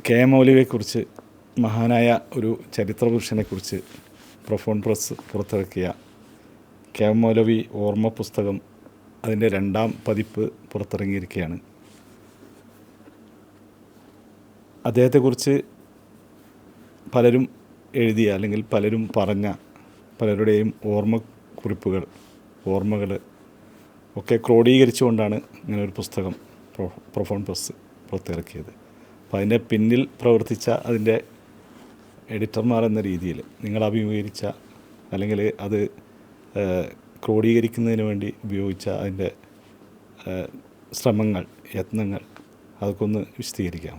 K M മഹാനായ ഒരു ചരിത്ര പുരുഷനെക്കുറിച്ച് പ്രൊഫോൺ പ്രസ് പുറത്തിറക്കിയ കെ എം മൗലവി ഓർമ്മ പുസ്തകം അതിന്റെ രണ്ടാം പതിപ്പ് പുറത്തിറങ്ങിയിരിക്കുകയാണ്. അദ്ദേഹത്തെക്കുറിച്ച് പലരും എഴുതിയ അല്ലെങ്കിൽ പലരും പറഞ്ഞ പലരുടെയും ഓർമ്മക്കുറിപ്പുകൾ ഓർമ്മകൾ ഒക്കെ ക്രോഡീകരിച്ചുകൊണ്ടാണ് ഇങ്ങനെ ഒരു പുസ്തകം പ്രൊ പ്രൊഫോൺ പ്രസ് പുറത്തിറക്കിയത്. അപ്പോൾ അതിന്റെ പിന്നിൽ പ്രവർത്തിച്ച അതിന്റെ എഡിറ്റർമാർ എന്ന രീതിയിൽ നിങ്ങൾ അഭിമുഖീകരിച്ച അല്ലെങ്കിൽ അത് ക്രോഡീകരിക്കുന്നതിന് വേണ്ടി ഉപയോഗിച്ച അതിന്റെ ശ്രമങ്ങൾ യത്നങ്ങൾ അതൊക്കെ ഒന്ന് വിശദീകരിക്കാം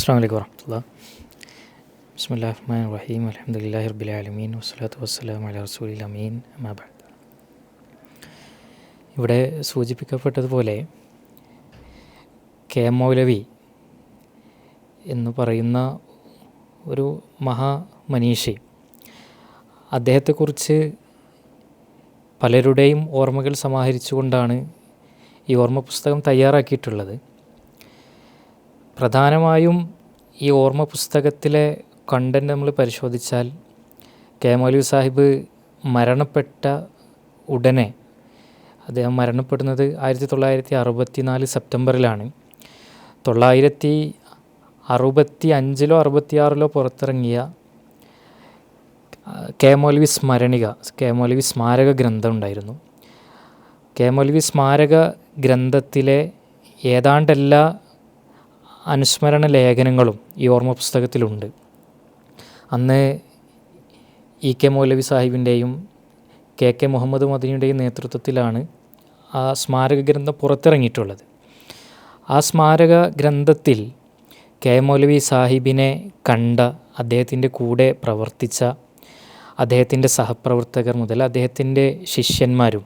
അസ്സാം വലൈക്കും വർഹമത്തുള്ള ബിസ്മില്ലാ റഹ്മാൻ റഹീം അലഹമുല്ലാ റബ്ബിലാലമീൻ വസ്സലാത്തു വസ്സലാം അല റസൂലിൽ അമീൻ അമാബാദ് ഇവിടെ സൂചിപ്പിക്കപ്പെട്ടതുപോലെ കെ മൗലവി എന്ന് പറയുന്ന ഒരു മഹാമനീഷി അദ്ദേഹത്തെക്കുറിച്ച് പലരുടെയും ഓർമ്മകൾ സമാഹരിച്ചുകൊണ്ടാണ് ഈ ഓർമ്മ പുസ്തകം തയ്യാറാക്കിയിട്ടുള്ളത്. പ്രധാനമായും ഈ ഓർമ്മ പുസ്തകത്തിലെ കണ്ടന്റ് നമ്മൾ പരിശോധിച്ചാൽ കെ മൗലവി സാഹിബ് മരണപ്പെട്ട ഉടനെ അദ്ദേഹം മരണപ്പെടുന്നത് ആയിരത്തി തൊള്ളായിരത്തി അറുപത്തി നാല് സെപ്റ്റംബറിലാണ്. തൊള്ളായിരത്തി അറുപത്തി അഞ്ചിലോ അറുപത്തിയാറിലോ പുറത്തിറങ്ങിയ കെ മൗലവി സ്മരണിക കെ മൗലവി സ്മാരക ഗ്രന്ഥം ഉണ്ടായിരുന്നു. കെ മൗലവി സ്മാരക ഗ്രന്ഥത്തിലെ ഏതാണ്ടെല്ലാ അനുസ്മരണ ലേഖനങ്ങളും ഈ ഓർമ്മ പുസ്തകത്തിലുണ്ട് അന്ന് ഇ കെ മൗലവി സാഹിബിന്റെയും കെ കെ മുഹമ്മദ് മദനിയുടെയും നേതൃത്വത്തിലാണ് ആ സ്മാരക ഗ്രന്ഥം പുറത്തിറങ്ങിയിട്ടുള്ളത്. ആ സ്മാരക ഗ്രന്ഥത്തിൽ കെ മൗലവി സാഹിബിനെ കണ്ട അദ്ദേഹത്തിന്റെ കൂടെ പ്രവർത്തിച്ച അദ്ദേഹത്തിന്റെ സഹപ്രവർത്തകർ മുതൽ അദ്ദേഹത്തിന്റെ ശിഷ്യന്മാരും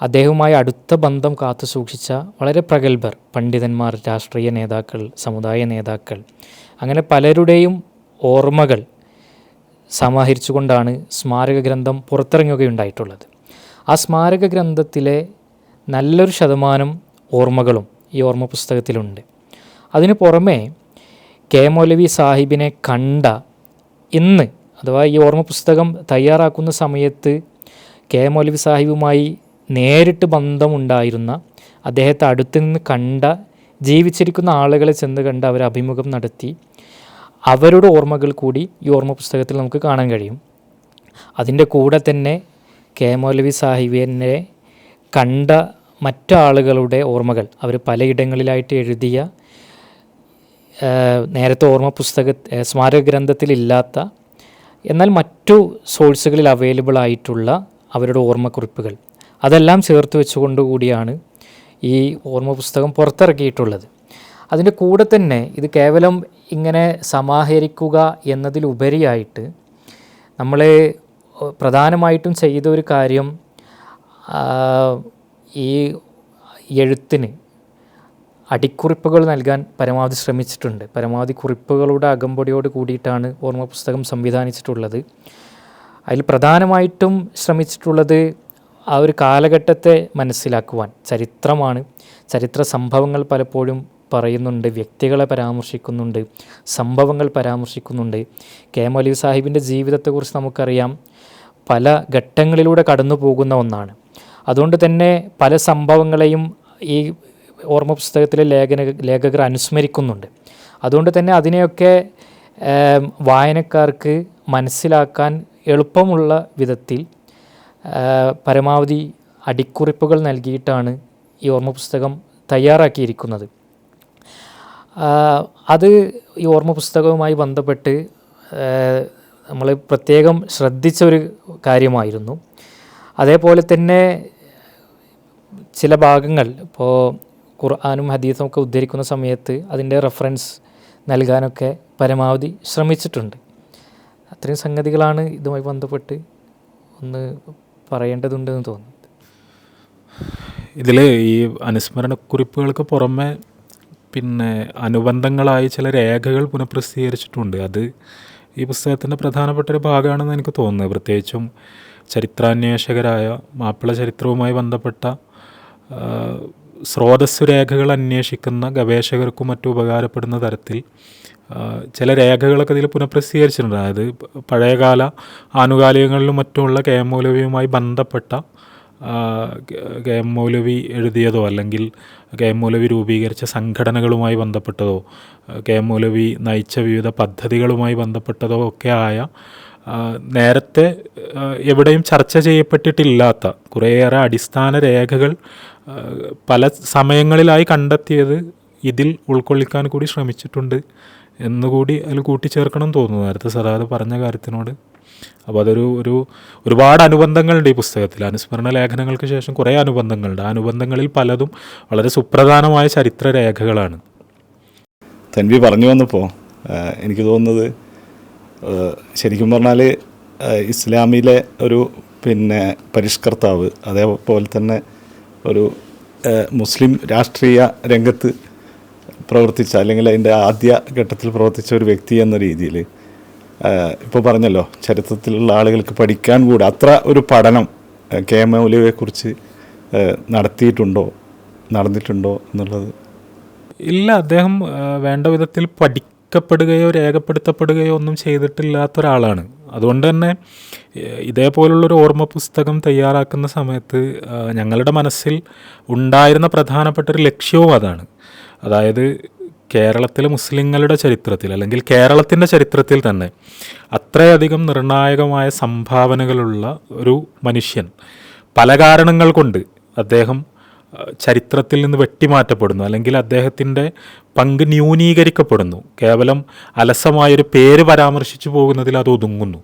അദ്ദേഹവുമായി അടുത്ത ബന്ധം കാത്തു സൂക്ഷിച്ച വളരെ പ്രഗത്ഭർ പണ്ഡിതന്മാർ രാഷ്ട്രീയ നേതാക്കൾ സമുദായ നേതാക്കൾ അങ്ങനെ പലരുടെയും ഓർമ്മകൾ സമാഹരിച്ചുകൊണ്ടാണ് സ്മാരക ഗ്രന്ഥം പുറത്തിറങ്ങുകയുണ്ടായിട്ടുള്ളത്. ആ സ്മാരക ഗ്രന്ഥത്തിലെ നല്ലൊരു ശതമാനം ഓർമ്മകളും ഈ ഓർമ്മ പുസ്തകത്തിലുണ്ട്. അതിനു പുറമെ കെ മൗലവി സാഹിബിനെ കണ്ട ഇന്ന് അഥവാ ഈ ഓർമ്മ പുസ്തകം തയ്യാറാക്കുന്ന സമയത്ത് കെ മൗലവി സാഹിബുമായി നേരിട്ട് ബന്ധമുണ്ടായിരുന്ന അദ്ദേഹത്തെ അടുത്ത് നിന്ന് കണ്ട ജീവിച്ചിരിക്കുന്ന ആളുകളെ ചെന്ന് കണ്ട് അവർ അഭിമുഖം നടത്തി. അവരുടെ ഓർമ്മകൾ കൂടി ഈ ഓർമ്മ പുസ്തകത്തിൽ നമുക്ക് കാണാൻ കഴിയും. അതിന്റെ കൂടെ തന്നെ കെ. മൗലവി സാഹിബിനെ കണ്ട മറ്റാളുകളുടെ ഓർമ്മകൾ. അവർ പലയിടങ്ങളിലായിട്ട് എഴുതിയ നേരത്തെ ഓർമ്മ പുസ്തക സ്മാരക ഗ്രന്ഥത്തിലില്ലാത്ത എന്നാൽ മറ്റു സോഴ്സുകളിൽ അവൈലബിൾ ആയിട്ടുള്ള അവരുടെ ഓർമ്മക്കുറിപ്പുകൾ. അതെല്ലാം ചേർത്ത് വെച്ചുകൊണ്ട് കൂടിയാണ് ഈ ഓർമ്മ പുസ്തകം പുറത്തിറക്കിയിട്ടുള്ളത്. അതിന്റെ കൂടെ തന്നെ ഇത് കേവലം ഇങ്ങനെ സമാഹരിക്കുക എന്നതിലുപരിയായിട്ട് നമ്മൾ പ്രധാനമായിട്ടും ചെയ്ത ഒരു കാര്യം ഈ എഴുത്തിന് അടിക്കുറിപ്പുകൾ നൽകാൻ പരമാവധി ശ്രമിച്ചിട്ടുണ്ട്. പരമാവധി കുറിപ്പുകളുടെ അകമ്പടിയോട് കൂടിയിട്ടാണ് ഓർമ്മ പുസ്തകം സംവിധാനിച്ചിട്ടുള്ളത്. അതിൽ പ്രധാനമായിട്ടും ശ്രമിച്ചിട്ടുള്ളത് ആ ഒരു കാലഘട്ടത്തെ മനസ്സിലാക്കുവാൻ ചരിത്രമാണ്. ചരിത്ര സംഭവങ്ങൾ പലപ്പോഴും പറയുന്നുണ്ട് വ്യക്തികളെ പരാമർശിക്കുന്നുണ്ട് സംഭവങ്ങൾ പരാമർശിക്കുന്നുണ്ട്. കെ മൗലവി സാഹിബിന്റെ ജീവിതത്തെക്കുറിച്ച് നമുക്കറിയാം പല ഘട്ടങ്ങളിലൂടെ കടന്നു പോകുന്ന ഒന്നാണ്. അതുകൊണ്ട് തന്നെ പല സംഭവങ്ങളെയും ഈ ഓർമ്മ പുസ്തകത്തിലെ ലേഖന ലേഖകർ അനുസ്മരിക്കുന്നുണ്ട്. അതുകൊണ്ട് തന്നെ അതിനെയൊക്കെ വായനക്കാർക്ക് മനസ്സിലാക്കാൻ എളുപ്പമുള്ള വിധത്തിൽ പരമാവധി അടിക്കുറിപ്പുകൾ നൽകിയിട്ടാണ് ഈ ഓർമ്മ പുസ്തകം തയ്യാറാക്കിയിരിക്കുന്നത് അത് ഈ ഓർമ്മ പുസ്തകവുമായി ബന്ധപ്പെട്ട് നമ്മൾ പ്രത്യേകം ശ്രദ്ധിച്ച ഒരു കാര്യമായിരുന്നു. അതേപോലെ തന്നെ ചില ഭാഗങ്ങൾ ഇപ്പോൾ ഖുർആാനും ഹദീസും ഒക്കെ ഉദ്ധരിക്കുന്ന സമയത്ത് അതിന്റെ റെഫറൻസ് നൽകാനൊക്കെ പരമാവധി ശ്രമിച്ചിട്ടുണ്ട്. അത്രയും സംഗതികളാണ് ഇതുമായി ബന്ധപ്പെട്ട് ഒന്ന് പറയേണ്ടതുണ്ടെന്ന് തോന്നുന്നു. ഇതിൽ ഈ അനുസ്മരണക്കുറിപ്പുകൾക്ക് പുറമെ പിന്നെ അനുബന്ധങ്ങളായി ചില രേഖകൾ പുനഃപ്രസിദ്ധീകരിച്ചിട്ടുണ്ട്. അത് ഈ പുസ്തകത്തിന്റെ പ്രധാനപ്പെട്ട ഒരു ഭാഗമാണെന്ന് എനിക്ക് തോന്നുന്നത് പ്രത്യേകിച്ചും ചരിത്രാന്വേഷകരായ മാപ്പിള ചരിത്രവുമായി ബന്ധപ്പെട്ട ആ, സ്രോതസ്സു രേഖകൾ അന്വേഷിക്കുന്ന ഗവേഷകർക്കും മറ്റും ഉപകാരപ്പെടുന്ന തരത്തിൽ ചില രേഖകളൊക്കെ ഇതിൽ പുനഃപ്രസിദ്ധീകരിച്ചിട്ടുണ്ട്. അതായത് പഴയകാല ആനുകാലികങ്ങളിലും മറ്റുമുള്ള കെ എം മൗലവിയുമായി ബന്ധപ്പെട്ട കെ- എം മൗലവി എഴുതിയതോ അല്ലെങ്കിൽ കെ എം മൗലവി രൂപീകരിച്ച സംഘടനകളുമായി ബന്ധപ്പെട്ടതോ കെ എം മൗലവി നയിച്ച വിവിധ പദ്ധതികളുമായി ബന്ധപ്പെട്ടതോ ഒക്കെ ആയ നേരത്തെ എവിടെയും ചർച്ച ചെയ്യപ്പെട്ടിട്ടില്ലാത്ത കുറേയേറെ അടിസ്ഥാന രേഖകൾ പല സമയങ്ങളിലായി കണ്ടെത്തിയത് ഇതിൽ ഉൾക്കൊള്ളിക്കാൻ കൂടി ശ്രമിച്ചിട്ടുണ്ട് എന്നുകൂടി അതിൽ കൂട്ടിച്ചേർക്കണം തോന്നുന്നു. നേരത്തെ സദാത് പറഞ്ഞ കാര്യത്തിനോട്. അപ്പോൾ അതൊരു ഒരു ഒരുപാട് അനുബന്ധങ്ങളുണ്ട് ഈ പുസ്തകത്തിൽ. അനുസ്മരണ ലേഖനങ്ങൾക്ക് ശേഷം കുറേ അനുബന്ധങ്ങളുണ്ട്. ആ അനുബന്ധങ്ങളിൽ പലതും വളരെ സുപ്രധാനമായ ചരിത്ര രേഖകളാണ് തൻവി പറഞ്ഞു വന്നപ്പോൾ എനിക്ക് തോന്നുന്നത് ശരിക്കും പറഞ്ഞാൽ ഇസ്ലാമിലെ ഒരു പിന്നെ പരിഷ്കർത്താവ് അതേപോലെ തന്നെ ഒരു മുസ്ലിം രാഷ്ട്രീയ രംഗത്ത് പ്രവർത്തിച്ച അല്ലെങ്കിൽ അതിന്റെ ആദ്യ ഘട്ടത്തിൽ പ്രവർത്തിച്ച ഒരു വ്യക്തി എന്ന രീതിയിൽ ഇപ്പോൾ പറഞ്ഞല്ലോ ചരിത്രത്തിലുള്ള ആളുകൾക്ക് പഠിക്കാൻ കൂടെ അത്ര ഒരു പഠനം കെ എം മൗലവിയെക്കുറിച്ച് നടത്തിയിട്ടുണ്ടോ നടന്നിട്ടുണ്ടോ എന്നുള്ളത്? ഇല്ല അദ്ദേഹം വേണ്ട വിധത്തിൽ പഠിക്കപ്പെടുകയോ രേഖപ്പെടുത്തപ്പെടുകയോ ഒന്നും ചെയ്തിട്ടില്ലാത്ത ഒരാളാണ് അതുകൊണ്ട് തന്നെ ഇതേപോലുള്ളൊരു ഓർമ്മ പുസ്തകം തയ്യാറാക്കുന്ന സമയത്ത് ഞങ്ങളുടെ മനസ്സിൽ ഉണ്ടായിരുന്ന പ്രധാനപ്പെട്ട ഒരു ലക്ഷ്യവും അതാണ്. അതായത് കേരളത്തിലെ മുസ്ലിങ്ങളുടെ ചരിത്രത്തിൽ അല്ലെങ്കിൽ കേരളത്തിന്റെ ചരിത്രത്തിൽ തന്നെ അത്രയധികം നിർണായകമായ സംഭാവനകളുള്ള ഒരു മനുഷ്യൻ. പല കാരണങ്ങൾ കൊണ്ട് അദ്ദേഹം ചരിത്രത്തിൽ നിന്ന് വെട്ടിമാറ്റപ്പെടുന്നു. അല്ലെങ്കിൽ അദ്ദേഹത്തിന്റെ പങ്ക് ന്യൂനീകരിക്കപ്പെടുന്നു. കേവലം അലസമായൊരു പേര് പരാമർശിച്ചു പോകുന്നതിൽ അത് ഒതുങ്ങുന്നു.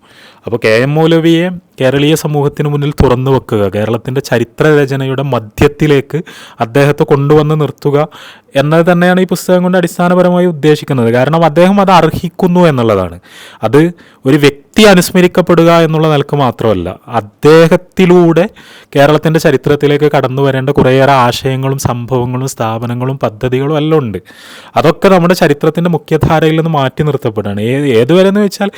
അപ്പോൾ കെ എം മൗലവിയെ കേരളീയ സമൂഹത്തിന് മുന്നിൽ തുറന്നു വെക്കുക കേരളത്തിന്റെ ചരിത്ര രചനയുടെ മധ്യത്തിലേക്ക് അദ്ദേഹത്തെ കൊണ്ടുവന്ന് നിർത്തുക എന്നത് തന്നെയാണ് ഈ പുസ്തകം കൊണ്ട് അടിസ്ഥാനപരമായി ഉദ്ദേശിക്കുന്നത്. കാരണം അദ്ദേഹം അത് അർഹിക്കുന്നു എന്നുള്ളതാണ്. അത് ഒരു വ്യക്തി അനുസ്മരിക്കപ്പെടുക എന്നുള്ള നിലയ്ക്ക് മാത്രമല്ല അദ്ദേഹത്തിലൂടെ കേരളത്തിന്റെ ചരിത്രത്തിലേക്ക് കടന്നു വരേണ്ട കുറേയേറെ ആശയങ്ങളും സംഭവങ്ങളും സ്ഥാപനങ്ങളും പദ്ധതികളും എല്ലാം ഉണ്ട്. അതൊക്കെ നമ്മുടെ ചരിത്രത്തിന്റെ മുഖ്യധാരയിൽ നിന്ന് മാറ്റി നിർത്തപ്പെടുകയാണ്. ഏത് ഏതുവരെ എന്ന് വെച്ചാൽ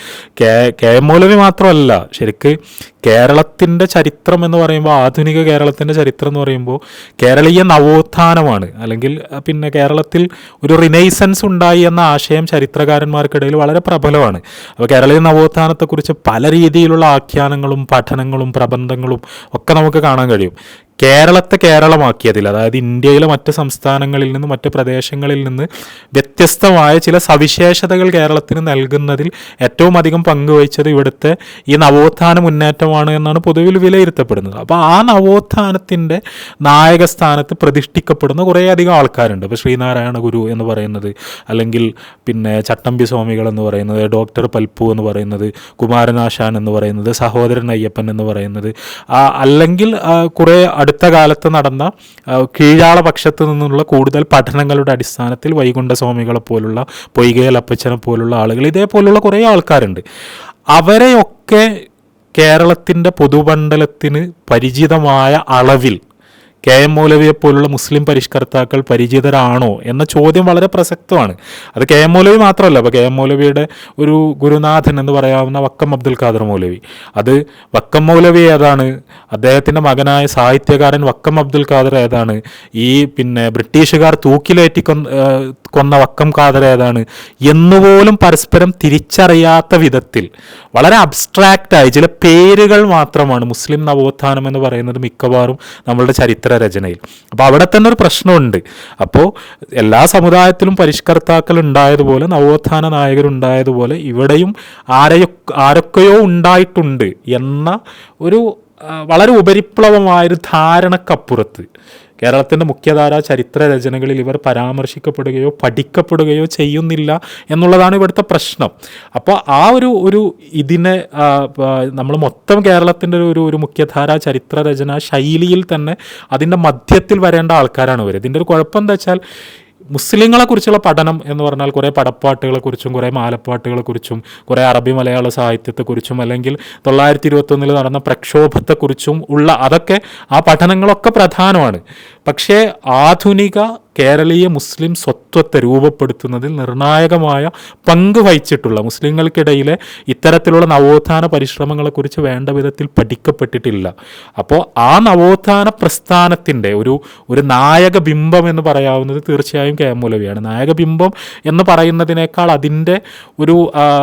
കെ കെ മൗലവി മാത്രമല്ല. ശരിക്ക് കേരളത്തിന്റെ ചരിത്രം എന്ന് പറയുമ്പോൾ ആധുനിക കേരളത്തിന്റെ ചരിത്രം എന്ന് പറയുമ്പോൾ കേരളീയ നവോത്ഥാനമാണ്. അല്ലെങ്കിൽ പിന്നെ കേരളത്തിൽ ഒരു റിനൈസൻസ് ഉണ്ടായി എന്ന ആശയം ചരിത്രകാരന്മാർക്കിടയിൽ വളരെ പ്രബലമാണ്. അപ്പോൾ കേരളീയ നവോത്ഥാനത്തെക്കുറിച്ച് പല രീതിയിലുള്ള ആഖ്യാനങ്ങളും പഠനങ്ങളും പ്രബന്ധങ്ങളും ഒക്കെ നമുക്ക് കാണാൻ കഴിയും. കേരളത്തെ കേരളമാക്കിയതിൽ അതായത് ഇന്ത്യയിലെ മറ്റ് സംസ്ഥാനങ്ങളിൽ നിന്ന് മറ്റ് പ്രദേശങ്ങളിൽ നിന്ന് വ്യത്യസ്തമായ ചില സവിശേഷതകൾ കേരളത്തിന് നൽകുന്നതിൽ ഏറ്റവും അധികം പങ്കുവഹിച്ചത് ഇവിടുത്തെ ഈ നവോത്ഥാന മുന്നേറ്റമാണ് എന്നാണ് പൊതുവിൽ വിലയിരുത്തപ്പെടുന്നത്. അപ്പോൾ ആ നവോത്ഥാനത്തിന്റെ നായക സ്ഥാനത്ത് പ്രതിഷ്ഠിക്കപ്പെടുന്ന കുറേയധികം ആൾക്കാരുണ്ട്. ഇപ്പോൾ ശ്രീനാരായണ ഗുരു എന്ന് പറയുന്നത് അല്ലെങ്കിൽ പിന്നെ ചട്ടമ്പി സ്വാമികൾ എന്ന് പറയുന്നത് ഡോക്ടർ പൽപ്പു എന്ന് പറയുന്നത് കുമാരനാശാൻ എന്ന് പറയുന്നത് സഹോദരൻ അയ്യപ്പൻ എന്ന് പറയുന്നത് അല്ലെങ്കിൽ കുറേ അടുത്ത കാലത്ത് നടന്ന ആ, കീഴാള പക്ഷത്ത് നിന്നുള്ള കൂടുതൽ പഠനങ്ങളുടെ അടിസ്ഥാനത്തിൽ വൈകുണ്ഠസ്വാമികളെ പോലുള്ള പൊയ്കയൽ അപ്പച്ചനെ പോലുള്ള ആളുകൾ ഇതേപോലുള്ള കുറേ ആൾക്കാരുണ്ട്. അവരെയൊക്കെ കേരളത്തിന്റെ പൊതുമണ്ഡലത്തിന് പരിചിതമായ അളവിൽ കെ എം മൗലവിയെ പോലുള്ള മുസ്ലിം പരിഷ്കർത്താക്കൾ പരിചിതരാണോ എന്ന ചോദ്യം വളരെ പ്രസക്തമാണ്. അത് കെ എം മൗലവി മാത്രമല്ല അപ്പോൾ കെ എം മൗലവിയുടെ ഒരു ഗുരുനാഥൻ എന്ന് പറയാവുന്ന വക്കം അബ്ദുൽ ഖാദർ മൗലവി. അത് വക്കം മൗലവി ഏതാണ്? അദ്ദേഹത്തിന്റെ മകനായ സാഹിത്യകാരൻ വക്കം അബ്ദുൽ ഖാദർ ഏതാണ്? ഈ പിന്നെ ബ്രിട്ടീഷുകാർ തൂക്കിലേറ്റി കൊന്ന വക്കം കാതലേതാണ് എന്നുപോലും പരസ്പരം തിരിച്ചറിയാത്ത വിധത്തിൽ. വളരെ അബ്സ്ട്രാക്റ്റായി ചില പേരുകൾ മാത്രമാണ് മുസ്ലിം നവോത്ഥാനം എന്ന് പറയുന്നത് മിക്കവാറും നമ്മളുടെ ചരിത്ര രചനയിൽ. അപ്പോൾ അവിടെ തന്നെ ഒരു പ്രശ്നമുണ്ട്. അപ്പോൾ എല്ലാ സമുദായത്തിലും പരിഷ്കർത്താക്കൾ ഉണ്ടായതുപോലെ നവോത്ഥാന നായകരുണ്ടായതുപോലെ ഇവിടെയും ആരെയൊ ആരൊക്കെയോ ഉണ്ടായിട്ടുണ്ട് എന്ന ഒരു വളരെ ഉപരിപ്ലവമായൊരു ധാരണക്കപ്പുറത്ത്. കേരളത്തിന്റെ മുഖ്യധാരാ ചരിത്ര രചനകളിൽ ഇവർ പരാമർശിക്കപ്പെടുകയോ പഠിക്കപ്പെടുകയോ ചെയ്യുന്നില്ല എന്നുള്ളതാണ് ഇവിടുത്തെ പ്രശ്നം. അപ്പോൾ ആ ഒരു ഒരു ഇതിനെ നമ്മൾ മൊത്തം കേരളത്തിന്റെ ഒരു ഒരു മുഖ്യധാരാ ചരിത്ര രചന ശൈലിയിൽ തന്നെ അതിന്റെ മധ്യത്തിൽ വരേണ്ട ആൾക്കാരാണ് ഇവർ ഇതിന്റെ ഒരു കുഴപ്പം എന്താ വെച്ചാൽ മുസ്ലിങ്ങളെ കുറിച്ചുള്ള പഠനം എന്ന് പറഞ്ഞാൽ കുറേ പടപ്പാട്ടുകളെ കുറിച്ചും കുറേ മാലപ്പാട്ടുകളെ കുറിച്ചും കുറേ അറബി മലയാള സാഹിത്യത്തെക്കുറിച്ചും അല്ലെങ്കിൽ തൊള്ളായിരത്തി ഇരുപത്തൊന്നിൽ നടന്ന പ്രക്ഷോഭത്തെക്കുറിച്ചും ഉള്ള അതൊക്കെ ആ പഠനങ്ങളൊക്കെ പ്രധാനമാണ്. പക്ഷേ ആധുനിക കേരളീയ മുസ്ലിം സ്വത്വത്തെ രൂപപ്പെടുത്തുന്നതിൽ നിർണായകമായ പങ്ക് വഹിച്ചിട്ടുള്ള മുസ്ലിങ്ങൾക്കിടയിലെ ഇത്തരത്തിലുള്ള നവോത്ഥാന പരിശ്രമങ്ങളെക്കുറിച്ച് വേണ്ട വിധത്തിൽ പഠിക്കപ്പെട്ടിട്ടില്ല. അപ്പോൾ ആ നവോത്ഥാന പ്രസ്ഥാനത്തിന്റെ ഒരു ഒരു നായക ബിംബം എന്ന് പറയാവുന്നത് തീർച്ചയായും കെ എം നായക ബിംബം എന്ന് പറയുന്നതിനേക്കാൾ അതിന്റെ ഒരു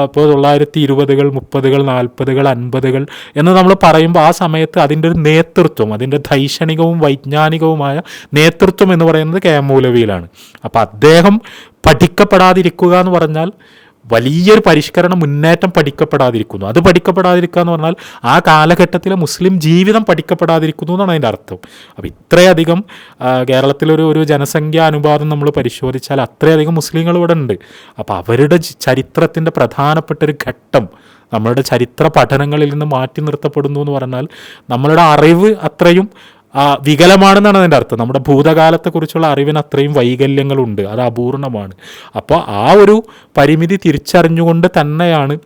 ഇപ്പോൾ തൊള്ളായിരത്തി ഇരുപതുകൾ മുപ്പതുകൾ നാൽപ്പതുകൾ അൻപതുകൾ എന്ന് നമ്മൾ പറയുമ്പോൾ ആ സമയത്ത് അതിന്റെ ഒരു നേതൃത്വം അതിന്റെ ധൈഷണികവും വൈജ്ഞാനികവുമായ നേതൃത്വം എന്ന് പറയുന്നത് കെ എം മൗലവിയിലാണ് അപ്പോൾ അദ്ദേഹം പഠിക്കപ്പെടാതിരിക്കുക എന്ന് പറഞ്ഞാൽ വലിയൊരു പരിഷ്കരണ മുന്നേറ്റം പഠിക്കപ്പെടാതിരിക്കുന്നു. അത് പഠിക്കപ്പെടാതിരിക്കുക എന്ന് പറഞ്ഞാൽ ആ കാലഘട്ടത്തിലെ മുസ്ലിം ജീവിതം പഠിക്കപ്പെടാതിരിക്കുന്നു എന്നാണ് അതിന്റെ അർത്ഥം. അപ്പോൾ ഇത്രയധികം കേരളത്തിലൊരു ഒരു ജനസംഖ്യാ അനുപാതം നമ്മൾ പരിശോധിച്ചാൽ അത്രയധികം മുസ്ലിങ്ങൾ ഇവിടെ ഉണ്ട്. അപ്പോൾ അവരുടെ ചരിത്രത്തിന്റെ പ്രധാനപ്പെട്ട ഒരു ഘട്ടം നമ്മളുടെ ചരിത്ര പഠനങ്ങളിൽ നിന്ന് മാറ്റി നിർത്തപ്പെടുന്നു എന്ന് പറഞ്ഞാൽ നമ്മളുടെ അറിവ് അത്രയും വികലമാണെന്നാണ് അതിന്റെ അർത്ഥം. നമ്മുടെ ഭൂതകാലത്തെക്കുറിച്ചുള്ള അറിവിന് അത്രയും വൈകല്യങ്ങളുണ്ട്. അത് അപൂർണമാണ്. അപ്പോൾ ആ ഒരു പരിമിതി തിരിച്ചറിഞ്ഞുകൊണ്ട് തന്നെയാണ്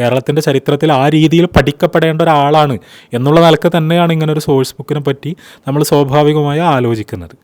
കേരളത്തിന്റെ ചരിത്രത്തിൽ ആ രീതിയിൽ പഠിക്കപ്പെടേണ്ട ഒരാളാണ് എന്നുള്ള നിലയ്ക്ക് തന്നെയാണ് ഇങ്ങനെ ഒരു സോഴ്സ് ബുക്കിനെ പറ്റി നമ്മൾ സ്വാഭാവികമായി ആലോചിക്കുന്നത്.